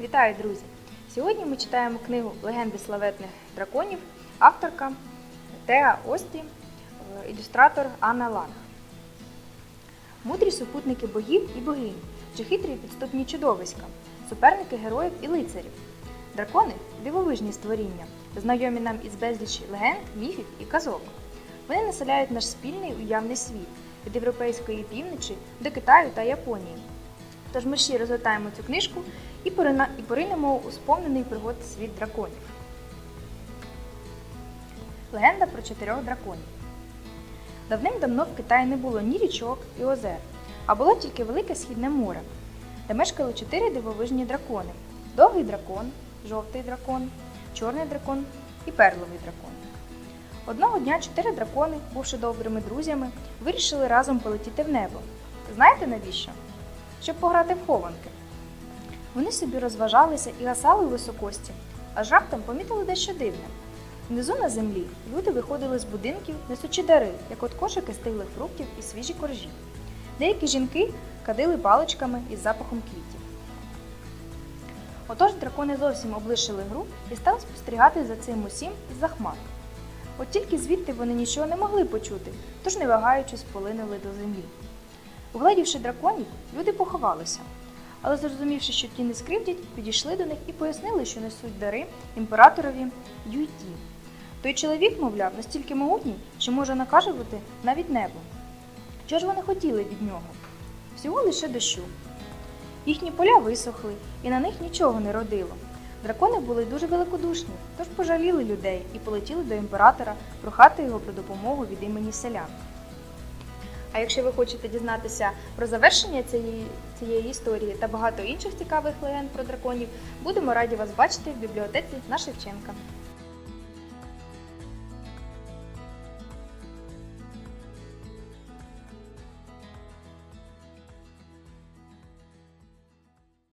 Вітаю, друзі! Сьогодні ми читаємо книгу Легенди славетних драконів, авторка Теа Ості, е, ілюстратор Анна Ланг. Мудрі супутники богів і богинь, чи хитрі підступні чудовиська, суперники героїв і лицарів. Дракони дивовижні створіння, знайомі нам із безлічі легенд, міфів і казок. Вони населяють наш спільний уявний світ від європейської півночі до Китаю та Японії. Тож ми ще розгортаємо цю книжку і поринемо у сповнений пригод світ драконів. Легенда про чотирьох драконів. Давним-давно в Китаї не було ні річок і озер, а було тільки велике східне море, де мешкали чотири дивовижні дракони: довгий дракон, жовтий дракон, чорний дракон і перловий дракон. Одного дня чотири дракони, бувши добрими друзями, вирішили разом полетіти в небо. Знаєте навіщо? Щоб пограти в хованки. Вони собі розважалися і гасали високості, аж раптом помітили дещо дивне. Внизу на землі люди виходили з будинків, несучи дари, як от кошики стиглих фруктів і свіжі коржі. Деякі жінки кадили паличками із запахом квітів. Отож дракони зовсім облишили гру і стали спостерігати за цим усім із-за хмар. От тільки звідти вони нічого не могли почути, тож не вагаючись полинули до землі. Угледівши драконів, люди поховалися, але зрозумівши, що ті не скривдять, підійшли до них і пояснили, що несуть дари імператорові Юйті. Той чоловік, мовляв, настільки могутній, що може накажувати навіть небо. Що ж вони хотіли від нього? Всього лише дощу. Їхні поля висохли, і на них нічого не родило. Дракони були дуже великодушні, тож пожаліли людей і полетіли до імператора прохати його про допомогу від імені селян. А якщо ви хочете дізнатися про завершення цієї, цієї історії та багато інших цікавих легенд про драконів, будемо раді вас бачити в бібліотеці на Шевченка.